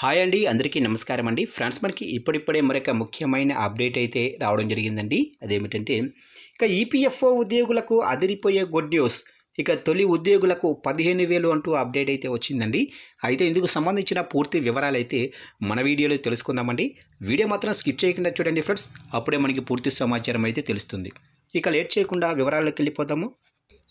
Hi అండి అందరికీ నమస్కారం అండి. ఫ్రెండ్స్ మనకి ఇప్పుడిప్పుడే మరొక ముఖ్యమైన అప్డేట్ అయితే రావడం జరిగిందండి. అదేమిటంటే ఇక ఈపీఎఫ్ఓ ఉద్యోగులకు అదిరిపోయే గుడ్ న్యూస్. ఇక తొలి ఉద్యోగులకు పదిహేను వేలు అంటూ అప్డేట్ అయితే వచ్చిందండి. అయితే ఇందుకు సంబంధించిన పూర్తి వివరాలు అయితే మన వీడియోలో తెలుసుకుందామండి. వీడియో మాత్రం స్కిప్ చేయకుండా చూడండి ఫ్రెండ్స్. అప్పుడే మనకి పూర్తి సమాచారం అయితే తెలుస్తుంది. ఇక లేట్ చేయకుండా వివరాల్లోకి వెళ్ళిపోదాము.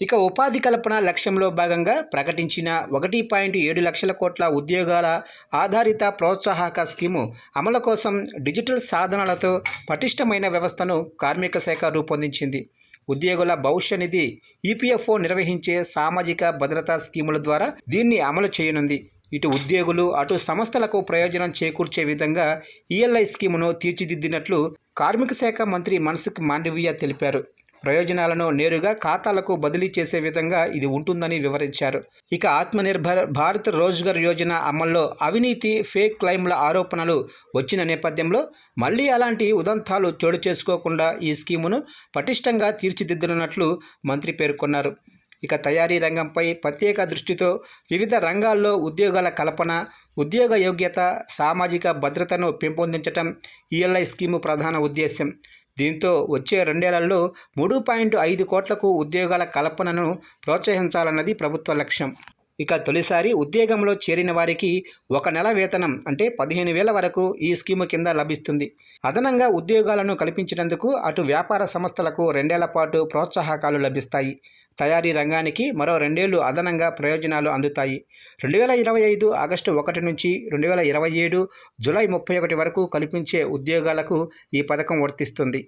ఇక ఉపాధి కల్పన లక్ష్యంలో భాగంగా ప్రకటించిన ఒకటి పాయింట్ ఏడు లక్షల కోట్ల ఉద్యోగాల ఆధారిత ప్రోత్సాహక స్కీము అమలు కోసం డిజిటల్ సాధనాలతో పటిష్టమైన వ్యవస్థను కార్మిక శాఖ రూపొందించింది. ఉద్యోగుల భవిష్య నిధి ఈపీఎఫ్ఓ నిర్వహించే సామాజిక భద్రతా స్కీముల ద్వారా దీన్ని అమలు చేయనుంది. ఇటు ఉద్యోగులు అటు సంస్థలకు ప్రయోజనం చేకూర్చే విధంగా ఈఎల్ఐ స్కీమును తీర్చిదిద్దినట్లు కార్మిక శాఖ మంత్రి మన్సుఖ్ మాండవీయ తెలిపారు. ప్రయోజనాలను నేరుగా ఖాతాలకు బదిలీ చేసే విధంగా ఇది ఉంటుందని వివరించారు. ఇక ఆత్మనిర్భర్ భారత్ రోజ్గర్ యోజన అమల్లో అవినీతి ఫేక్ క్లైమ్ల ఆరోపణలు వచ్చిన నేపథ్యంలో మళ్ళీ అలాంటి ఉదంతాలు చోటు చేసుకోకుండా ఈ స్కీమును పటిష్టంగా తీర్చిదిద్దనున్నట్లు మంత్రి పేర్కొన్నారు. ఇక తయారీ రంగంపై ప్రత్యేక దృష్టితో వివిధ రంగాల్లో ఉద్యోగాల కల్పన ఉద్యోగ యోగ్యత సామాజిక భద్రతను పెంపొందించటం ఈఎల్ఐ స్కీము ప్రధాన ఉద్దేశం దీంతో వచ్చే రెండేళ్ళలో మూడు పాయింట్ ఐదు కోట్లకు ఉద్యోగాల కల్పనను ప్రోత్సహించాలన్నది ప్రభుత్వ లక్ష్యం. ఇక తొలిసారి ఉద్యోగంలో చేరిన వారికి ఒక నెల వేతనం అంటే పదిహేను వేల వరకు ఈ స్కీము కింద లభిస్తుంది. అదనంగా ఉద్యోగాలను కల్పించినందుకు అటు వ్యాపార సంస్థలకు రెండేళ్ళ పాటు ప్రోత్సాహకాలు లభిస్తాయి. తయారీ రంగానికి మరో రెండేళ్ళు అదనంగా ప్రయోజనాలు అందుతాయి. రెండు వేల ఇరవై ఐదు ఆగస్టు ఒకటి నుంచి రెండు వేల ఇరవై ఏడు జూలై ముప్పై ఒకటి వరకు కల్పించే ఉద్యోగాలకు ఈ పథకం వర్తిస్తుంది.